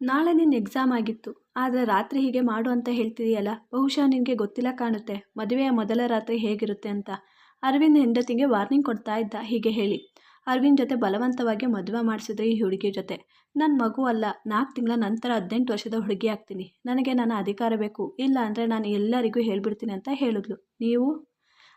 ನಾಳೆ ನಿನ್ನ ಎಕ್ಸಾಮ್ ಆಗಿತ್ತು. ಆದರೆ ರಾತ್ರಿ ಹೀಗೆ ಮಾಡು ಅಂತ ಹೇಳ್ತಿದೀಯಲ್ಲ, ಬಹುಶಃ ನಿನಗೆ ಗೊತ್ತಿಲ್ಲ ಕಾಣುತ್ತೆ. ಮದುವೆಯ ಮೊದಲ ರಾತ್ರಿ ಹೇಗಿರುತ್ತೆ ಅಂತ. ಅರವಿಂದ್ ಹೆಂಡತಿಗೆ ವಾರ್ನಿಂಗ್ ಕೊಡ್ತಾ ಇದ್ದ, ಹೀಗೆ ಹೇಳಿ. ಅರವಿಂದ್ ಜೊತೆ ಬಲವಂತವಾಗಿ ಮದುವೆ ಮಾಡಿಸಿದ್ರೆ ಈ ಹುಡುಗಿ ಜೊತೆ. ನನ್ನ ಮಗು ಅಲ್ಲ ನಾಲ್ಕು ತಿಂಗಳ ನಂತರ ಹದಿನೆಂಟು ವರ್ಷದ ಹುಡುಗಿ ಆಗ್ತೀನಿ. ನನಗೆ ನನ್ನ ಅಧಿಕಾರ ಬೇಕು. ಇಲ್ಲ ಅಂದರೆ ನಾನು ಎಲ್ಲರಿಗೂ ಹೇಳ್ಬಿಡ್ತೀನಿ ಅಂತ ಹೇಳಿದ್ಲು. ನೀವು?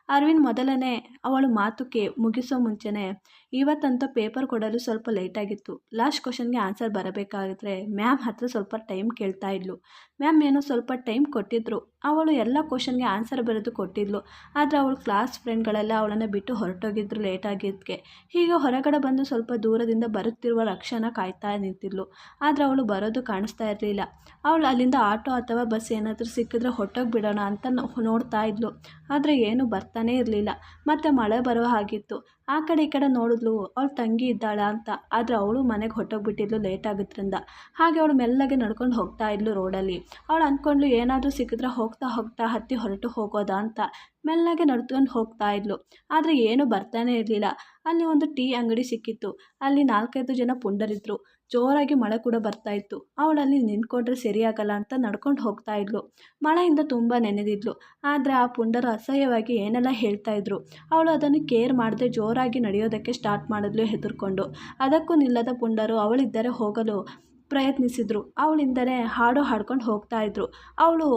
ಅರವಿಂದ್ ಮೊದಲನೇ ಅವಳು ಮಾತು ಕೇ ಮುಗಿಸೋ ಮುಂಚೆನೇ ಇವತ್ತಂತೂ ಪೇಪರ್ ಕೊಡಲು ಸ್ವಲ್ಪ ಲೇಟಾಗಿತ್ತು ಲಾಸ್ಟ್ ಕ್ವಶನ್ಗೆ ಆನ್ಸರ್ ಬರಬೇಕಾಗಿದ್ರೆ ಮ್ಯಾಮ್ ಹತ್ರ ಸ್ವಲ್ಪ ಟೈಮ್ ಕೇಳ್ತಾ ಇದ್ಲು. ಮ್ಯಾಮ್ ಏನೋ ಸ್ವಲ್ಪ ಟೈಮ್ ಕೊಟ್ಟಿದ್ರು. ಅವಳು ಎಲ್ಲ ಕ್ವಶನ್ಗೆ ಆನ್ಸರ್ ಬರೆದು ಕೊಟ್ಟಿದ್ಲು. ಆದರೆ ಅವಳು ಕ್ಲಾಸ್ ಫ್ರೆಂಡ್ಗಳೆಲ್ಲ ಅವಳನ್ನು ಬಿಟ್ಟು ಹೊರಟೋಗಿದ್ರು ಲೇಟಾಗಿದ್ದಕ್ಕೆ ಹೀಗೆ ಹೊರಗಡೆ ಬಂದು ಸ್ವಲ್ಪ ದೂರದಿಂದ ಬರುತ್ತಿರುವ ರಕ್ಷಣ ಕಾಯ್ತಾ ನಿಂತಿದ್ಲು. ಆದರೆ ಅವಳು ಬರೋದು ಕಾಣಿಸ್ತಾ ಇರಲಿಲ್ಲ. ಅವಳು ಅಲ್ಲಿಂದ ಆಟೋ ಅಥವಾ ಬಸ್ ಏನಾದರೂ ಸಿಕ್ಕಿದ್ರೆ ಹೊಟ್ಟೋಗ್ಬಿಡೋಣ ಅಂತ ನೋಡ್ತಾ ಇದ್ಲು. ಆದರೆ ಏನು ಬರ್ತಾನೇ ಇರಲಿಲ್ಲ. ಮತ್ತು ಮಳೆ ಬರೋ ಹಾಗಿತ್ತು. ಆ ಕಡೆ ಈ ಕಡೆ ನೋಡಿದ್ಲು, ಅವಳು ತಂಗಿ ಇದ್ದಾಳ ಅಂತ. ಆದರೆ ಅವಳು ಮನೆಗೆ ಹೊಟ್ಟೋಗ್ಬಿಟ್ಟಿದ್ಲು ಲೇಟ್ ಆಗೋದ್ರಿಂದ. ಹಾಗೆ ಅವಳು ಮೆಲ್ಲಗೆ ನಡ್ಕೊಂಡು ಹೋಗ್ತಾ ಇದ್ಲು ರೋಡಲ್ಲಿ ಅವಳು ಅಂದ್ಕೊಂಡ್ಲು ಏನಾದರೂ ಸಿಕ್ಕಿದ್ರೆ ಹೋಗ್ತಾ ಹೋಗ್ತಾ ಹತ್ತಿ ಹೊರಟು ಹೋಗೋದಾ ಅಂತ. ಮೆಲ್ಲಗೆ ನಡ್ಕೊಂಡು ಹೋಗ್ತಾ ಇದ್ಲು. ಆದರೆ ಏನೂ ಬರ್ತಾನೆ ಇರಲಿಲ್ಲ. ಅಲ್ಲಿ ಒಂದು ಟೀ ಅಂಗಡಿ ಸಿಕ್ಕಿತ್ತು. ಅಲ್ಲಿ ನಾಲ್ಕೈದು ಜನ ಪುಂಡರಿದ್ರು. ಜೋರಾಗಿ ಮಳೆ ಕೂಡ ಬರ್ತಾ ಇತ್ತು. ಅವಳಲ್ಲಿ ನಿಂತ್ಕೊಂಡ್ರೆ ಸರಿಯಾಗಲ್ಲ ಅಂತ ನಡ್ಕೊಂಡು ಹೋಗ್ತಾ ಇದ್ಲು. ಮಳೆಯಿಂದ ತುಂಬ ನೆನೆದಿದ್ಲು. ಆದರೆ ಆ ಪುಂಡರು ಅಸಹ್ಯವಾಗಿ ಏನೆಲ್ಲ ಹೇಳ್ತಾ ಇದ್ರು? ಅವಳು ಅದನ್ನು ಕೇರ್ ಮಾಡದೆ ಜೋರಾಗಿ ನಡೆಯೋದಕ್ಕೆ ಸ್ಟಾರ್ಟ್ ಮಾಡಿದ್ಲು ಹೆದರ್ಕೊಂಡು. ಅದಕ್ಕೂ ನಿಲ್ಲದ ಪುಂಡರು ಅವಳಿದ್ದರೆ ಹೋಗಲು ಪ್ರಯತ್ನಿಸಿದ್ರು. ಅವಳಿಂದಲೇ ಹಾಡು ಹಾಡ್ಕೊಂಡು ಹೋಗ್ತಾ ಇದ್ರು. ಅವಳು,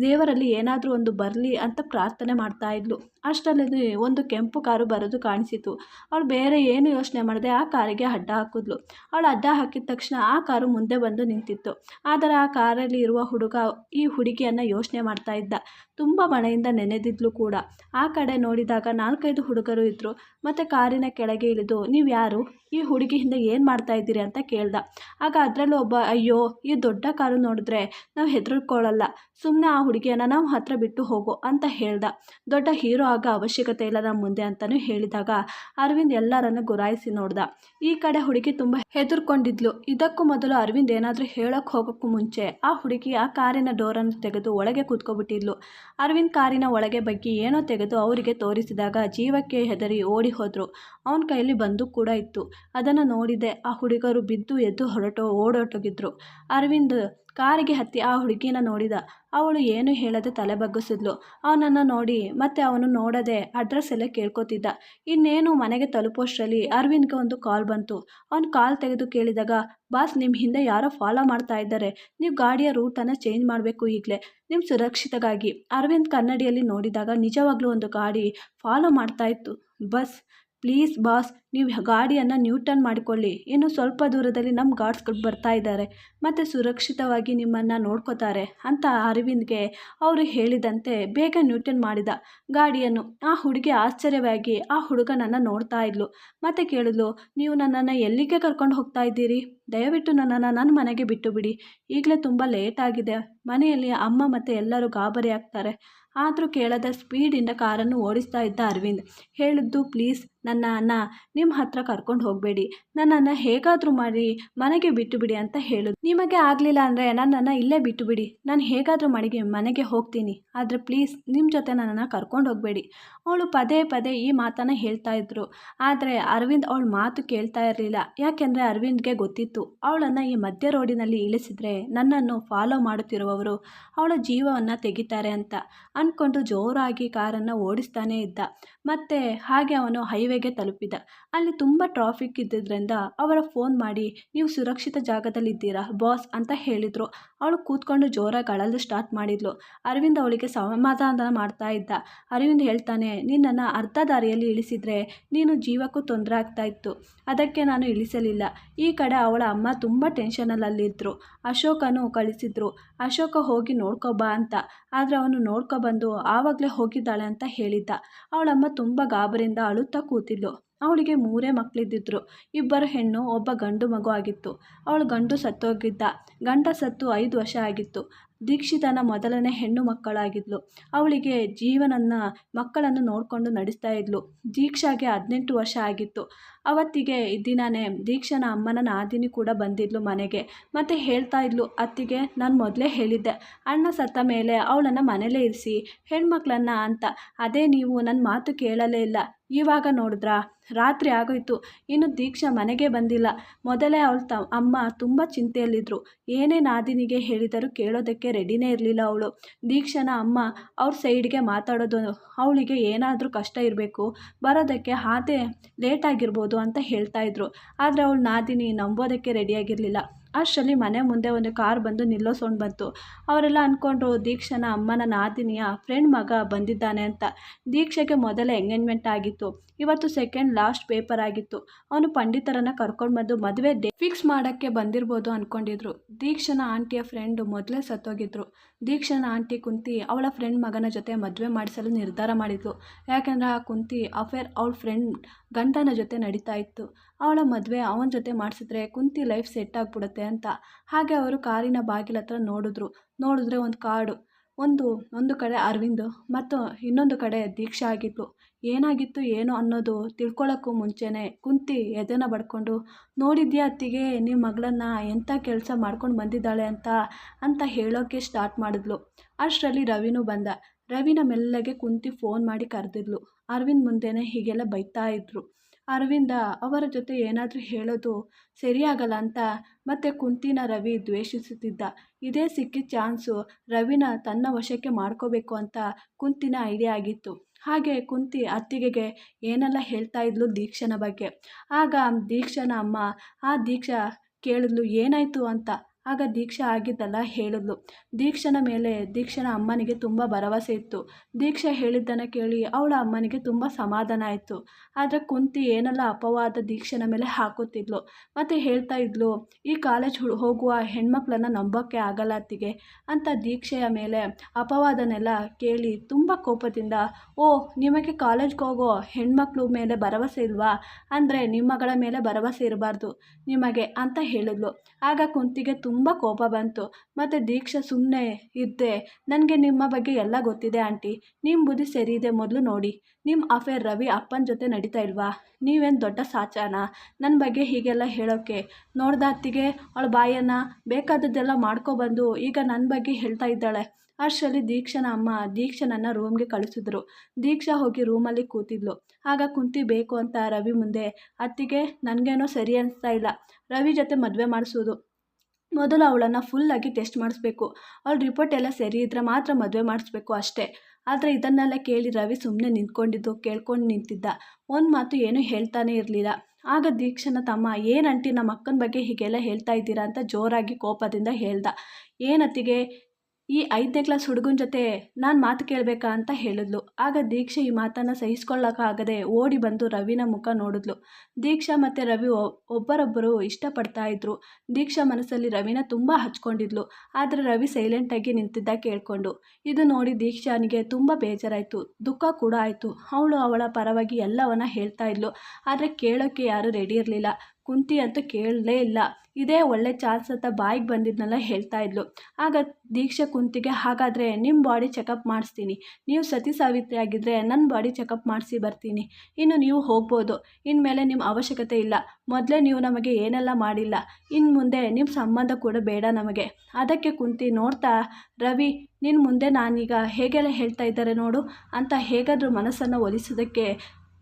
ದೇವರಲ್ಲಿ ಏನಾದರೂ ಒಂದು ಬರಲಿ ಅಂತ ಪ್ರಾರ್ಥನೆ ಮಾಡ್ತಾ ಇದ್ಲು. ಅಷ್ಟರಲ್ಲಿ ಒಂದು ಕೆಂಪು ಕಾರು ಬರೋದು ಕಾಣಿಸಿತು. ಅವಳು ಬೇರೆ ಏನು ಯೋಚನೆ ಮಾಡದೆ ಆ ಕಾರಿಗೆ ಅಡ್ಡ ಹಾಕಿದ್ಲು. ಅವಳು ಅಡ್ಡ ಹಾಕಿದ ತಕ್ಷಣ ಆ ಕಾರು ಮುಂದೆ ಬಂದು ನಿಂತಿತ್ತು. ಆದರೆ ಆ ಕಾರಲ್ಲಿ ಇರುವ ಹುಡುಗ ಈ ಹುಡುಗಿಯನ್ನು ಯೋಚನೆ ಮಾಡ್ತಾ ಇದ್ದ. ತುಂಬ ಮಳೆಯಿಂದ ನೆನೆದಿದ್ಲು ಕೂಡ. ಆ ಕಡೆ ನೋಡಿದಾಗ ನಾಲ್ಕೈದು ಹುಡುಗರು ಇದ್ದರು ಮತ್ತು ಕಾರಿನ ಕೆಳಗೆ ಇಳಿದು, ನೀವು ಯಾರು? ಈ ಹುಡುಗಿ ಹಿಂದೆ ಏನು ಮಾಡ್ತಾ ಇದ್ದೀರಿ? ಅಂತ ಕೇಳ್ದ. ಆಗ ಅದರಲ್ಲೂ ಒಬ್ಬ, ಅಯ್ಯೋ, ಈ ದೊಡ್ಡ ಕಾರು ನೋಡಿದ್ರೆ ನಾವು ಹೆದರ್ಕೊಳ್ಳಲ್ಲ. ಸುಮ್ಮನೆ ಆ ಹುಡುಗಿಯನ್ನು ನಾವು ಹತ್ರ ಬಿಟ್ಟು ಹೋಗು ಅಂತ ಹೇಳ್ದ. ದೊಡ್ಡ ಹೀರೋ ಆಗ ಅವಶ್ಯಕತೆ ಇಲ್ಲದ ಮುಂದೆ ಅಂತಲೂ ಹೇಳಿದಾಗ ಅರವಿಂದ್ ಎಲ್ಲರನ್ನು ಗುರಾಯಿಸಿ ನೋಡ್ದ. ಈ ಕಡೆ ಹುಡುಗಿ ತುಂಬ ಹೆದರ್ಕೊಂಡಿದ್ಲು. ಇದಕ್ಕೂ ಮೊದಲು ಅರವಿಂದ್ ಏನಾದರೂ ಹೇಳೋಕ್ಕೆ ಹೋಗೋಕ್ಕೂ ಮುಂಚೆ ಆ ಹುಡುಗಿ ಆ ಕಾರಿನ ಡೋರನ್ನು ತೆಗೆದು ಒಳಗೆ ಕೂತ್ಕೊಬಿಟ್ಟಿದ್ಲು. ಅರವಿಂದ್ ಕಾರಿನ ಒಳಗೆ ಬಗ್ಗೆ ಏನೋ ತೆಗೆದು ಅವರಿಗೆ ತೋರಿಸಿದಾಗ ಜೀವಕ್ಕೆ ಹೆದರಿ ಓಡಿ ಹೋದರು. ಅವನ ಕೈಯಲ್ಲಿ ಬಂದು ಕೂಡ ಇತ್ತು. ಅದನ್ನು ನೋಡಿದೆ ಆ ಹುಡುಗರು ಬಿದ್ದು ಎದ್ದು ಹೊರಟು ಓಡೋಟೋಗಿದ್ರು ಅರವಿಂದ್ ಕಾರಿಗೆ ಹತ್ತಿ ಆ ಹುಡುಗಿನ ನೋಡಿದ. ಅವಳು ಏನು ಹೇಳದೆ ತಲೆ ಬಗ್ಗಿಸಿದ್ಲು. ಅವನನ್ನು ನೋಡಿ ಮತ್ತೆ ಅವನು ನೋಡದೆ ಅಡ್ರೆಸ್ ಎಲ್ಲ ಕೇಳ್ಕೊತಿದ್ದ. ಇನ್ನೇನು ಮನೆಗೆ ತಲುಪೋಷ್ಟರಲ್ಲಿ ಅರವಿಂದ್ಗೆ ಒಂದು ಕಾಲ್ ಬಂತು. ಅವನು ಕಾಲ್ ತೆಗೆದು ಕೇಳಿದಾಗ, ಬಾಸ್ ನಿಮ್ಮ ಹಿಂದೆ ಯಾರೋ ಫಾಲೋ ಮಾಡ್ತಾ ಇದ್ದಾರೆ. ನೀವು ಗಾಡಿಯ ರೂಟನ್ನು ಚೇಂಜ್ ಮಾಡಬೇಕು ಈಗಲೇ. ನಿಮ್ಮ ಸುರಕ್ಷಿತಗಾಗಿ. ಅರವಿಂದ್ ಕನ್ನಡಿಯಲ್ಲಿ ನೋಡಿದಾಗ ನಿಜವಾಗ್ಲೂ ಒಂದು ಗಾಡಿ ಫಾಲೋ ಮಾಡ್ತಾ ಇತ್ತು. ಬಸ್ ಪ್ಲೀಸ್ ಬಾಸ್, ನೀವು ಗಾಡಿಯನ್ನು ನ್ಯೂಟನ್ ಮಾಡಿಕೊಳ್ಳಿ. ಇನ್ನು ಸ್ವಲ್ಪ ದೂರದಲ್ಲಿ ನಮ್ಮ ಗಾರ್ಡ್ಸ್ಗಳು ಬರ್ತಾ ಇದ್ದಾರೆ. ಮತ್ತು ಸುರಕ್ಷಿತವಾಗಿ ನಿಮ್ಮನ್ನು ನೋಡ್ಕೋತಾರೆ ಅಂತ ಅರವಿಂದ್ಗೆ ಅವರು ಹೇಳಿದಂತೆ ಬೇಗ ನ್ಯೂಟನ್ ಮಾಡಿದ ಗಾಡಿಯನ್ನು. ಆ ಹುಡುಗಿ ಆಶ್ಚರ್ಯವಾಗಿ ಆ ಹುಡುಗನನ್ನು ನೋಡ್ತಾ ಇದ್ಲು. ಮತ್ತು ಕೇಳಿದ್ಲು, ನೀವು ನನ್ನನ್ನು ಎಲ್ಲಿಗೆ ಕರ್ಕೊಂಡು ಹೋಗ್ತಾ ಇದ್ದೀರಿ? ದಯವಿಟ್ಟು ನನ್ನನ್ನು ನನ್ನ ಮನೆಗೆ ಬಿಟ್ಟು ಬಿಡಿ. ಈಗಲೇ ತುಂಬ ಲೇಟ್ ಆಗಿದೆ. ಮನೆಯಲ್ಲಿ ಅಮ್ಮ ಮತ್ತು ಎಲ್ಲರೂ ಗಾಬರಿ ಆಗ್ತಾರೆ ಆದರೂ ಕೇಳದ ಸ್ಪೀಡಿಂದ ಕಾರನ್ನು ಓಡಿಸ್ತಾ ಇದ್ದ ಅರವಿಂದ್. ಹೇಳಿದ್ದು, ಪ್ಲೀಸ್ ನನ್ನ ಅನ್ನ ನಿಮ್ಮ ಹತ್ರ ಕರ್ಕೊಂಡು ಹೋಗಬೇಡಿ. ನನ್ನನ್ನು ಹೇಗಾದರೂ ಮಾಡಿ ಮನೆಗೆ ಬಿಟ್ಟು ಬಿಡಿ ಅಂತ ಹೇಳು. ನಿಮಗೆ ಆಗಲಿಲ್ಲ ಅಂದರೆ ನನ್ನನ್ನು ಇಲ್ಲೇ ಬಿಟ್ಟು ಬಿಡಿ ನಾನು ಹೇಗಾದರೂ ಮಾಡಿಗೆ ಮನೆಗೆ ಹೋಗ್ತೀನಿ. ಆದರೆ ಪ್ಲೀಸ್ ನಿಮ್ಮ ಜೊತೆ ನನ್ನನ್ನು ಕರ್ಕೊಂಡು ಹೋಗಬೇಡಿ. ಅವಳು ಪದೇ ಪದೇ ಈ ಮಾತನ್ನು ಹೇಳ್ತಾ ಇದ್ರು. ಆದರೆ ಅರವಿಂದ್ ಅವಳ ಮಾತು ಕೇಳ್ತಾ ಇರಲಿಲ್ಲ. ಯಾಕೆಂದರೆ ಅರವಿಂದ್ಗೆ ಗೊತ್ತಿತ್ತು. ಅವಳನ್ನು ಈ ಮಧ್ಯ ರೋಡಿನಲ್ಲಿ ಇಳಿಸಿದ್ರೆ ನನ್ನನ್ನು ಫಾಲೋ ಮಾಡುತ್ತಿರುವವರು ಅವಳ ಜೀವವನ್ನು ತೆಗಿತಾರೆ ಅಂತ. ಅಂದ್ಕೊಂಡು ಜೋರಾಗಿ ಕಾರನ್ನು ಓಡಿಸ್ತಾನೇ ಇದ್ದ. ಮತ್ತು ಹಾಗೆ ಅವನು ಹೈವೇಗೆ ತಲುಪಿದ. ಅಲ್ಲಿ ತುಂಬ ಟ್ರಾಫಿಕ್ ಇದ್ದಿದ್ದರಿಂದ ಅವರ ಫೋನ್ ಮಾಡಿ, ನೀವು ಸುರಕ್ಷಿತ ಜಾಗದಲ್ಲಿದ್ದೀರಾ ಬಾಸ್ ಅಂತ ಹೇಳಿದರು. ಅವಳು ಕೂತ್ಕೊಂಡು ಜೋರಾಗಿ ಅಳಲು ಸ್ಟಾರ್ಟ್ ಮಾಡಿದ್ಲು. ಅರವಿಂದ್ ಅವಳಿಗೆ ಸಮಾಧಾನ ಮಾಡ್ತಾ ಇದ್ದ. ಅರವಿಂದ್ ಹೇಳ್ತಾನೆ, ನಿನ್ನನ್ನು ಅರ್ಧ ದಾರಿಯಲ್ಲಿ ಇಳಿಸಿದರೆ ನೀನು ಜೀವಕ್ಕೂ ತೊಂದರೆ ಆಗ್ತಾ ಇತ್ತು. ಅದಕ್ಕೆ ನಾನು ಇಳಿಸಲಿಲ್ಲ. ಈ ಕಡೆ ಅವಳ ಅಮ್ಮ ತುಂಬ ಟೆನ್ಷನಲ್ಲಿದ್ದರು ಅಶೋಕನು ಕಳಿಸಿದ್ರು. ಅಶೋಕ ಹೋಗಿ ನೋಡ್ಕೊಬಾ ಅಂತ. ಆದರೆ ಅವನು ನೋಡ್ಕೊಬಂದು ಆವಾಗಲೇ ಹೋಗಿದ್ದಾಳೆ ಅಂತ ಹೇಳಿದ್ದ. ಅವಳಮ್ಮ ತುಂಬ ಗಾಬರಿಯಿಂದ ಅಳುತ್ತಾ ಕೂತಿದ್ಲು. ಅವಳಿಗೆ ಮೂರೇ ಮಕ್ಕಳಿದ್ದಿದ್ರು ಇಬ್ಬರು ಹೆಣ್ಣು, ಒಬ್ಬ ಗಂಡು ಮಗು ಆಗಿತ್ತು. ಅವಳು ಗಂಡು ಸತ್ತೋಗಿದ್ದ. ಗಂಡ ಸತ್ತು ಐದು ವರ್ಷ ಆಗಿತ್ತು. ದೀಕ್ಷಿತನ ಮೊದಲನೇ ಹೆಣ್ಣು ಮಕ್ಕಳಾಗಿದ್ಲು. ಅವಳಿಗೆ ಜೀವನನ್ನ ಮಕ್ಕಳನ್ನು ನೋಡಿಕೊಂಡು ನಡೆಸ್ತಾ ಇದ್ಲು. ದೀಕ್ಷಾಗೆ ಹದಿನೆಂಟು ವರ್ಷ ಆಗಿತ್ತು. ಅವತ್ತಿಗೆ ದಿನಾನೇ ದೀಕ್ಷನ ಅಮ್ಮನ ನಾದಿನಿ ಕೂಡ ಬಂದಿದ್ಲು ಮನೆಗೆ. ಮತ್ತು ಹೇಳ್ತಾ ಇದ್ಲು, ಅತ್ತಿಗೆ, ನಾನು ಮೊದಲೇ ಹೇಳಿದ್ದೆ. ಅಣ್ಣ ಸತ್ತ ಮೇಲೆ ಅವಳನ್ನು ಮನೇಲೇ ಇರಿಸಿ, ಹೆಣ್ಮಕ್ಳನ್ನ ಅಂತ. ಅದೇ ನೀವು ನನ್ನ ಮಾತು ಕೇಳಲೇ ಇಲ್ಲ. ಇವಾಗ ನೋಡಿದ್ರಾ? ರಾತ್ರಿ ಆಗೋಯ್ತು. ಇನ್ನು ದೀಕ್ಷಾ ಮನೆಗೆ ಬಂದಿಲ್ಲ. ಮೊದಲೇ ಅವಳ ತ, ಅಮ್ಮ ತುಂಬ ಚಿಂತೆಯಲ್ಲಿದ್ದರು ಏನೇ ನಾದಿನಿಗೆ ಹೇಳಿದರೂ ಕೇಳೋದಕ್ಕೆ ರೆಡಿನೇ ಇರಲಿಲ್ಲ ಅವಳು. ದೀಕ್ಷನ ಅಮ್ಮ ಅವ್ರ ಸೈಡ್ಗೆ ಮಾತಾಡೋದು, ಅವಳಿಗೆ ಏನಾದರೂ ಕಷ್ಟ ಇರಬೇಕು, ಬರೋದಕ್ಕೆ ಹಾತೆ ಲೇಟ್ ಆಗಿರ್ಬೋದು ಅಂತ ಹೇಳ್ತಾ ಇದ್ರು. ಆದರೆ ಅವಳು ನಾದಿನಿ ನಂಬೋದಕ್ಕೆ ರೆಡಿಯಾಗಿರಲಿಲ್ಲ ಅಷ್ಟರಲ್ಲಿ ಮನೆ ಮುಂದೆ ಒಂದು ಕಾರ್ ಬಂದು ನಿಲ್ಲೋ ಸೌಂಡ್ ಬಂತು. ಅವರೆಲ್ಲ ಅಂದ್ಕೊಂಡ್ರು ದೀಕ್ಷನ ಅಮ್ಮನ ನಾದಿನಿಯ ಫ್ರೆಂಡ್ ಮಗ ಬಂದಿದ್ದಾನೆ ಅಂತ. ದೀಕ್ಷೆಗೆ ಮೊದಲೇ ಎಂಗೇಜ್ಮೆಂಟ್ ಆಗಿತ್ತು. ಇವತ್ತು ಸೆಕೆಂಡ್ ಲಾಸ್ಟ್ ಪೇಪರ್ ಆಗಿತ್ತು. ಅವನು ಪಂಡಿತರನ್ನು ಕರ್ಕೊಂಡು ಬಂದು ಮದುವೆ ಡೇ ಫಿಕ್ಸ್ ಮಾಡೋಕ್ಕೆ ಬಂದಿರ್ಬೋದು ಅಂದ್ಕೊಂಡಿದ್ರು ದೀಕ್ಷನ ಆಂಟಿಯ ಫ್ರೆಂಡು ಮೊದಲೇ ಸತ್ತೋಗಿದ್ರು. ದೀಕ್ಷನ ಆಂಟಿ ಕುಂತಿ ಅವಳ ಫ್ರೆಂಡ್ ಮಗನ ಜೊತೆ ಮದುವೆ ಮಾಡಿಸಲು ನಿರ್ಧಾರ ಮಾಡಿದ್ಲು. ಯಾಕೆಂದರೆ ಆ ಕುಂತಿ ಅಫೇರ್ ಅವಳ ಫ್ರೆಂಡ್ ಗಂಡನ ಜೊತೆ ನಡೀತಾ ಇತ್ತು. ಅವಳ ಮದುವೆ ಅವನ ಜೊತೆ ಮಾಡಿಸಿದ್ರೆ ಕುಂತಿ ಲೈಫ್ ಸೆಟ್ ಆಗಿಬಿಡುತ್ತೆ ಅಂತ. ಹಾಗೆ ಅವರು ಕಾರಿನ ಬಾಗಿಲ ಹತ್ರ ನೋಡಿದ್ರು. ನೋಡಿದ್ರೆ ಒಂದು ಕಾಡು. ಒಂದು ಒಂದು ಕಡೆ ಅರವಿಂದ್ ಮತ್ತು ಇನ್ನೊಂದು ಕಡೆ ದೀಕ್ಷಾ ಆಗಿತ್ತು ಏನಾಗಿತ್ತು, ಏನು ಅನ್ನೋದು ತಿಳ್ಕೊಳ್ಳೋಕ್ಕೂ ಮುಂಚೆನೇ ಕುಂತಿ ಎದೆನ ಬಡ್ಕೊಂಡು, ನೋಡಿದ್ಯಾ ಅತ್ತಿಗೆ ನಿಮ್ಮ ಮಗಳನ್ನ ಎಂಥ ಕೆಲಸ ಮಾಡ್ಕೊಂಡು ಬಂದಿದ್ದಾಳೆ ಅಂತ ಅಂತ ಹೇಳೋಕ್ಕೆ ಸ್ಟಾರ್ಟ್ ಮಾಡಿದ್ಲು. ಅಷ್ಟರಲ್ಲಿ ರವಿನೂ ಬಂದ. ರವಿನ ಮೆಲ್ಲಗೆ ಕುಂತಿ ಫೋನ್ ಮಾಡಿ ಕರೆದಿದ್ಲು. ಅರವಿಂದ್ ಮುಂದೆನೇ ಹೀಗೆಲ್ಲ ಬೈತಾ ಇದ್ರು. ಅರವಿಂದ, ಅವರ ಜೊತೆ ಏನಾದರೂ ಹೇಳೋದು ಸರಿಯಾಗಲ್ಲ ಅಂತ ಮತ್ತೆ ಕುಂತಿನ ರವಿ ದ್ವೇಷಿಸುತ್ತಿದ್ದ. ಇದೇ ಸಿಕ್ಕಿದ ಚಾನ್ಸು ರವಿನ ತನ್ನ ವಶಕ್ಕೆ ಮಾಡ್ಕೋಬೇಕು ಅಂತ ಕುಂತಿನ ಐಡಿಯಾ ಆಗಿತ್ತು. ಹಾಗೆ ಕುಂತಿ ಅತ್ತಿಗೆಗೆ ಏನೆಲ್ಲ ಹೇಳ್ತಾ ಇದ್ಲು ದೀಕ್ಷನ ಬಗ್ಗೆ. ಆಗ ದೀಕ್ಷನ ಅಮ್ಮ, ಆ ದೀಕ್ಷಾ, ಕೇಳಿದ್ಲು ಏನಾಯಿತು ಅಂತ ಆಗ ದೀಕ್ಷಾ ಆಗಿದ್ದಲ್ಲ ಹೇಳಿದ್ಲು. ದೀಕ್ಷನ ಮೇಲೆ, ದೀಕ್ಷನ ಅಮ್ಮನಿಗೆ ತುಂಬ ಭರವಸೆ ಇತ್ತು. ದೀಕ್ಷಾ ಹೇಳಿದ್ದನ್ನು ಕೇಳಿ ಅವಳ ಅಮ್ಮನಿಗೆ ತುಂಬ ಸಮಾಧಾನ ಆಯಿತು. ಆದರೆ ಕುಂತಿ ಏನೆಲ್ಲ ಅಪವಾದ ದೀಕ್ಷನ ಮೇಲೆ ಹಾಕುತ್ತಿದ್ಲು. ಮತ್ತು ಹೇಳ್ತಾ ಇದ್ಲು, ಈ ಕಾಲೇಜ್ ಹೋಗುವ ಹೆಣ್ಮಕ್ಳನ್ನ ನಂಬೋಕ್ಕೆ ಆಗಲ್ಲ ಅತ್ತಿಗೆ ಅಂತ ದೀಕ್ಷೆಯ ಮೇಲೆ ಅಪವಾದನೆಲ್ಲ ಕೇಳಿ ತುಂಬ ಕೋಪದಿಂದ, ಓ, ನಿಮಗೆ ಕಾಲೇಜ್ಗೆ ಹೋಗೋ ಹೆಣ್ಮಕ್ಳು ಮೇಲೆ ಭರವಸೆ ಇಲ್ವಾ? ಅಂದರೆ ನಿಮ್ಮಗಳ ಮೇಲೆ ಭರವಸೆ ಇರಬಾರ್ದು, ನಿಮಗೆ ಅಂತ ಹೇಳಿದ್ಲು. ಆಗ ಕುಂತಿಗೆ ತುಂಬ ಕೋಪ ಬಂತು. ಮತ್ತು ದೀಕ್ಷಾ ಸುಮ್ಮನೆ ಇದ್ದೆ. ನನಗೆ ನಿಮ್ಮ ಬಗ್ಗೆ ಎಲ್ಲ ಗೊತ್ತಿದೆ ಆಂಟಿ. ನಿಮ್ಮ ಬುದ್ಧಿ ಸರಿ ಇದೆ ಮೊದಲು ನೋಡಿ. ನಿಮ್ಮ ಅಫೇರ್ ರವಿ ಅಪ್ಪನ ಜೊತೆ ನಡೀತಾ ಇಲ್ವಾ? ನೀವೇನು ದೊಡ್ಡ ಸಾಚಾನ? ನನ್ನ ಬಗ್ಗೆ ಹೀಗೆಲ್ಲ ಹೇಳೋಕ್ಕೆ ನೋಡ್ದ ಅತ್ತಿಗೆ, ಅವಳ ಬಾಯನ್ನು ಬೇಕಾದದ್ದೆಲ್ಲ ಮಾಡ್ಕೊಬಂದು ಈಗ ನನ್ನ ಬಗ್ಗೆ ಹೇಳ್ತಾ ಇದ್ದಾಳೆ. ಅಷ್ಟರಲ್ಲಿ ದೀಕ್ಷನ ಅಮ್ಮ ದೀಕ್ಷನನ್ನು ರೂಮ್ಗೆ ಕಳಿಸಿದ್ರು. ದೀಕ್ಷಾ ಹೋಗಿ ರೂಮಲ್ಲಿ ಕೂತಿದ್ಲು. ಆಗ ಕುಂತಿ ಬೇಕು ಅಂತ ರವಿ ಮುಂದೆ. ಅತ್ತಿಗೆ, ನನಗೇನೋ ಸರಿ ಅನಿಸ್ತಾ ಇಲ್ಲ. ರವಿ ಜೊತೆ ಮದುವೆ ಮಾಡಿಸೋದು. ಮೊದಲು ಅವಳನ್ನು ಫುಲ್ಲಾಗಿ ಟೆಸ್ಟ್ ಮಾಡಿಸ್ಬೇಕು. ಅವಳ ರಿಪೋರ್ಟ್ ಎಲ್ಲ ಸರಿ ಇದ್ದರೆ ಮಾತ್ರ ಮದುವೆ ಮಾಡಿಸ್ಬೇಕು ಅಷ್ಟೇ. ಆದರೆ ಇದನ್ನೆಲ್ಲ ಕೇಳಿ ರವಿ ಸುಮ್ಮನೆ ನಿಂತ್ಕೊಂಡಿದ್ದು, ಕೇಳ್ಕೊಂಡು ನಿಂತಿದ್ದ. ಒಂದು ಮಾತು ಏನೂ ಹೇಳ್ತಾನೆ ಇರಲಿಲ್ಲ. ಆಗ ದೀಕ್ಷನ ತಮ್ಮ ಏನಂಟಿ ನಮ್ಮ ಅಕ್ಕನ ಬಗ್ಗೆ ಹೀಗೆಲ್ಲ ಹೇಳ್ತಾ ಇದ್ದೀರಾ? ಅಂತ ಜೋರಾಗಿ ಕೋಪದಿಂದ ಹೇಳ್ದ. ಏನತ್ತಿಗೆ ಈ ಐದನೇ ಕ್ಲಾಸ್ ಹುಡುಗನ ಜೊತೆ ನಾನು ಮಾತು ಕೇಳಬೇಕಾ ಅಂತ ಹೇಳಿದ್ಲು. ಆಗ ದೀಕ್ಷೆ ಈ ಮಾತನ್ನು ಸಹಿಸ್ಕೊಳ್ಳೋಕ್ಕಾಗದೆ ಓಡಿ ಬಂದು ರವಿನ ಮುಖ ನೋಡಿದ್ಲು. ದೀಕ್ಷಾ ಮತ್ತು ರವಿ ಒಬ್ಬರೊಬ್ಬರು ಇಷ್ಟಪಡ್ತಾ ಇದ್ರು. ದೀಕ್ಷಾ ಮನಸ್ಸಲ್ಲಿ ರವಿನ ತುಂಬ ಹಚ್ಕೊಂಡಿದ್ಲು. ಆದರೆ ರವಿ ಸೈಲೆಂಟಾಗಿ ನಿಂತಿದ್ದ ಕೇಳಿಕೊಂಡು, ಇದು ನೋಡಿ ದೀಕ್ಷಾನಿಗೆ ತುಂಬ ಬೇಜಾರಾಯಿತು. ದುಃಖ ಕೂಡ ಆಯಿತು. ಅವಳು ಅವಳ ಪರವಾಗಿ ಎಲ್ಲವನ್ನ ಹೇಳ್ತಾ ಇದ್ಲು. ಆದರೆ ಕೇಳೋಕ್ಕೆ ಯಾರೂ ರೆಡಿ ಇರಲಿಲ್ಲ. ಕುಂತಿ ಅಂತೂ ಕೇಳಲೇ ಇಲ್ಲ. ಇದೇ ಒಳ್ಳೆ ಚಾನ್ಸ್ ಅಂತ ಬಾಯಿಗೆ ಬಂದಿದ್ನೆಲ್ಲ ಹೇಳ್ತಾ ಇದ್ಲು. ಆಗ ದೀಕ್ಷೆ ಕುಂತಿಗೆ, ಹಾಗಾದರೆ ನಿಮ್ಮ ಬಾಡಿ ಚೆಕಪ್ ಮಾಡಿಸ್ತೀನಿ. ನೀವು ಸತಿ ಸಾವಿತ್ರಿ ಆಗಿದ್ದರೆ ನನ್ನ ಬಾಡಿ ಚೆಕಪ್ ಮಾಡಿಸಿ ಬರ್ತೀನಿ. ಇನ್ನು ನೀವು ಹೋಗ್ಬೋದು. ಇನ್ಮೇಲೆ ನಿಮ್ಮ ಅವಶ್ಯಕತೆ ಇಲ್ಲ. ಮೊದಲೇ ನೀವು ನಮಗೆ ಏನೆಲ್ಲ ಮಾಡಿಲ್ಲ. ಇನ್ನು ಮುಂದೆ ನಿಮ್ಮ ಸಂಬಂಧ ಕೂಡ ಬೇಡ ನಮಗೆ. ಅದಕ್ಕೆ ಕುಂತಿ ನೋಡ್ತಾ, ರವಿ ನಿನ್ನ ಮುಂದೆ ನಾನೀಗ ಹೇಗೆಲ್ಲ ಹೇಳ್ತಾ ಇದ್ದಾರೆ ನೋಡು ಅಂತ ಹೇಗಾದರೂ ಮನಸ್ಸನ್ನು ಒಲಿಸೋದಕ್ಕೆ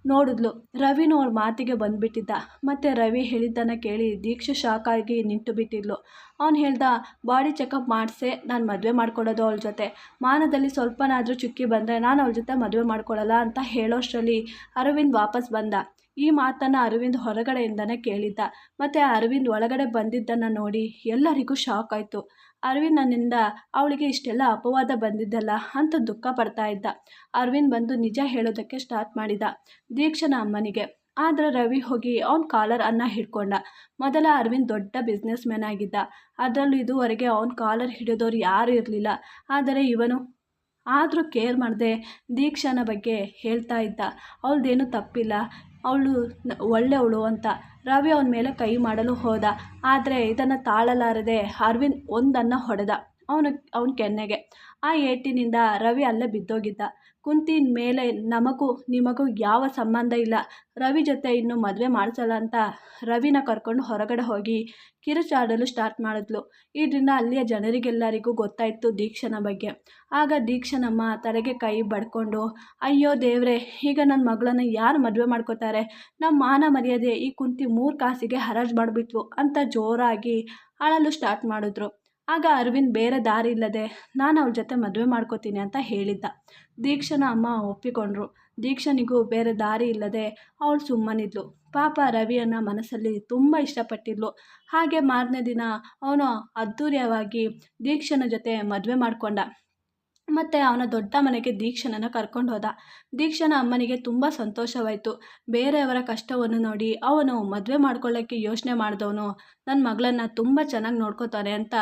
ನೋಡಿದ್ಲು. ರವಿನೂ ಅವ್ರ ಮಾತಿಗೆ ಬಂದುಬಿಟ್ಟಿದ್ದ. ಮತ್ತು ರವಿ ಹೇಳಿದ್ದನ್ನು ಕೇಳಿ ದೀಕ್ಷೆ ಶಾಕಾಗಿ ನಿಂತು ಬಿಟ್ಟಿದ್ಲು. ಅವ್ನು ಹೇಳ್ದ, ಬಾಡಿ ಚೆಕಪ್ ಮಾಡಿಸೇ, ನಾನು ಮದುವೆ ಮಾಡ್ಕೊಳ್ಳೋದು ಅವಳ ಜೊತೆ. ಮಾನದಲ್ಲಿ ಸ್ವಲ್ಪನಾದರೂ ಚುಕ್ಕಿ ಬಂದರೆ ನಾನು ಅವಳ ಜೊತೆ ಮದುವೆ ಮಾಡ್ಕೊಳ್ಳಲ್ಲ ಅಂತ ಹೇಳೋಷ್ಟರಲ್ಲಿ ಅರವಿಂದ್ ವಾಪಸ್ ಬಂದ. ಈ ಮಾತನ್ನು ಅರವಿಂದ್ ಹೊರಗಡೆಯಿಂದನೇ ಕೇಳಿದ್ದ. ಮತ್ತು ಅರವಿಂದ್ ಒಳಗಡೆ ಬಂದಿದ್ದನ್ನು ನೋಡಿ ಎಲ್ಲರಿಗೂ ಶಾಕ್ ಆಯಿತು. ಅರವಿಂದ್ ನನ್ನಿಂದ, ಅವಳಿಗೆ ಇಷ್ಟೆಲ್ಲ ಅಪವಾದ ಬಂದಿದ್ದಲ್ಲ, ಅಂತ ದುಃಖ ಪಡ್ತಾ ಇದ್ದ. ಅರವಿಂದ್ ಬಂದು ನಿಜ ಹೇಳೋದಕ್ಕೆ ಸ್ಟಾರ್ಟ್ ಮಾಡಿದ. ದೀಕ್ಷನ ಅಮ್ಮನಿಗೆ. ಆದರೆ ರವಿ ಹೋಗಿ ಅವನ ಕಾಲರ್ ಅನ್ನ ಹಿಡ್ಕೊಂಡ. ಮೊದಲ ಅರವಿಂದ್ ದೊಡ್ಡ ಬಿಸ್ನೆಸ್ ಮ್ಯಾನ್ ಆಗಿದ್ದ. ಅದರಲ್ಲೂ ಇದುವರೆಗೆ ಅವನ ಕಾಲರ್ ಹಿಡಿಯೋದವ್ರು ಯಾರು ಇರಲಿಲ್ಲ. ಆದರೆ ಇವನು ಆದರೂ ಕೇರ್ ಮಾಡದೆ ದೀಕ್ಷಾನ ಬಗ್ಗೆ ಹೇಳ್ತಾ ಇದ್ದ. ಅವಳದೇನು ತಪ್ಪಿಲ್ಲ. ಅವಳು ಒಳ್ಳೆಯವಳು ಅಂತ. ರವಿ ಅವನ ಮೇಲೆ ಕೈ ಮಾಡಲು ಹೋದ. ಆದರೆ ಇದನ್ನು ತಾಳಲಾರದೆ ಅರವಿಂದ್ ಒಂದನ್ನು ಹೊಡೆದ. ಅವನು, ಅವನ ಕೆನ್ನೆಗೆ. ಆ ಏಟಿನಿಂದ ರವಿ ಅಲ್ಲೇ ಬಿದ್ದೋಗಿದ್ದ. ಕುಂತಿನ ಮೇಲೆ ನಮಗೂ, ನಿಮಗೂ ಯಾವ ಸಂಬಂಧ ಇಲ್ಲ. ರವಿ ಜೊತೆ ಇನ್ನು ಮದುವೆ ಮಾಡಿಸಲ್ಲ ಅಂತ ರವಿನ ಕರ್ಕೊಂಡು ಹೊರಗಡೆ ಹೋಗಿ ಕಿರುಚಾಡಲು ಸ್ಟಾರ್ಟ್ ಮಾಡಿದ್ಲು. ಇದರಿಂದ ಅಲ್ಲಿಯ ಜನರಿಗೆಲ್ಲರಿಗೂ ಗೊತ್ತಾಯಿತು ದೀಕ್ಷನ ಬಗ್ಗೆ. ಆಗ ದೀಕ್ಷನಮ್ಮ ತಲೆಗೆ ಕೈ ಬಡ್ಕೊಂಡು, ಅಯ್ಯೋ ದೇವ್ರೆ, ಈಗ ನನ್ನ ಮಗಳನ್ನು ಯಾರು ಮದುವೆ ಮಾಡ್ಕೋತಾರೆ? ನಮ್ಮ ಮಾನ ಮರ್ಯಾದೆ ಈ ಕುಂತಿ ಮೂರು ಕಾಸಿಗೆ ಹರಾಜು ಮಾಡಿಬಿಟ್ವು ಅಂತ ಜೋರಾಗಿ ಅಳಲು ಸ್ಟಾರ್ಟ್ ಮಾಡಿದ್ರು. ಆಗ ಅರವಿಂದ್ ಬೇರೆ ದಾರಿ ಇಲ್ಲದೆ ನಾನು ಅವಳ ಜೊತೆ ಮದುವೆ ಮಾಡ್ಕೋತೀನಿ ಅಂತ ಹೇಳಿದ್ದ. ದೀಕ್ಷನ ಅಮ್ಮ ಒಪ್ಪಿಕೊಂಡ್ರು. ದೀಕ್ಷನಿಗೂ ಬೇರೆ ದಾರಿ ಇಲ್ಲದೆ ಅವಳು ಸುಮ್ಮನಿದ್ಲು. ಪಾಪ ರವಿಯನ್ನು ಮನಸ್ಸಲ್ಲಿ ತುಂಬ ಇಷ್ಟಪಟ್ಟಿದ್ಲು. ಹಾಗೆ ಮಾರನೇ ದಿನ ಅವನು ಅದ್ಧೂರಿಯವಾಗಿ ದೀಕ್ಷನ ಜೊತೆ ಮದುವೆ ಮಾಡಿಕೊಂಡ. ಮತ್ತು ಅವನ ದೊಡ್ಡ ಮನೆಗೆ ದೀಕ್ಷನನ್ನು ಕರ್ಕೊಂಡು ಹೋದ. ದೀಕ್ಷನ ಅಮ್ಮನಿಗೆ ತುಂಬ ಸಂತೋಷವಾಯಿತು. ಬೇರೆಯವರ ಕಷ್ಟವನ್ನು ನೋಡಿ ಅವನು ಮದುವೆ ಮಾಡ್ಕೊಳ್ಳೋಕ್ಕೆ ಯೋಚನೆ ಮಾಡಿದವನು ನನ್ನ ಮಗಳನ್ನು ತುಂಬ ಚೆನ್ನಾಗಿ ನೋಡ್ಕೋತಾನೆ ಅಂತ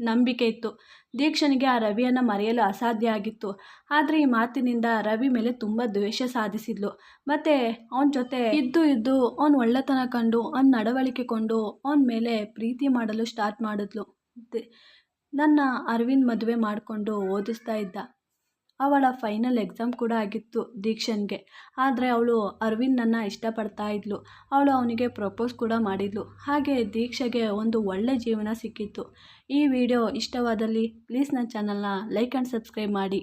ನಂಬಿಕೆ ಇತ್ತು. ದೀಕ್ಷನಿಗೆ ಆ ರವಿಯನ್ನು ಮರೆಯಲು ಅಸಾಧ್ಯ ಆಗಿತ್ತು. ಆದರೆ ಈ ಮಾತಿನಿಂದ ರವಿ ಮೇಲೆ ತುಂಬ ದ್ವೇಷ ಸಾಧಿಸಿದ್ಲು. ಮತ್ತು ಅವನ ಜೊತೆ ಇದ್ದು ಇದ್ದು ಅವನ ಒಳ್ಳೆತನ ಕಂಡು, ಅವನ ನಡವಳಿಕೆ ಕೊಂಡು ಅವನ ಮೇಲೆ ಪ್ರೀತಿ ಮಾಡಲು ಸ್ಟಾರ್ಟ್ ಮಾಡಿದ್ಲು. ನನ್ನ ಅರವಿಂದ್ ಮದುವೆ ಮಾಡಿಕೊಂಡು ಓದಿಸ್ತಾ ಇದ್ದ. ಅವಳ ಫೈನಲ್ ಎಕ್ಸಾಮ್ ಕೂಡ ಆಗಿತ್ತು ದೀಕ್ಷನ್ಗೆ. ಆದರೆ ಅವಳು ಅರವಿಂದನ್ನು ಇಷ್ಟಪಡ್ತಾ ಇದ್ಲು. ಅವಳು ಅವನಿಗೆ ಪ್ರಪೋಸ್ ಕೂಡ ಮಾಡಿದ್ಲು. ಹಾಗೆ ದೀಕ್ಷೆಗೆ ಒಂದು ಒಳ್ಳೆ ಜೀವನ ಸಿಕ್ಕಿತ್ತು. ಈ ವಿಡಿಯೋ ಇಷ್ಟವಾದಲ್ಲಿ ಪ್ಲೀಸ್ ನನ್ನ ಚಾನಲ್ನ ಲೈಕ್ ಆ್ಯಂಡ್ ಸಬ್ಸ್ಕ್ರೈಬ್ ಮಾಡಿ.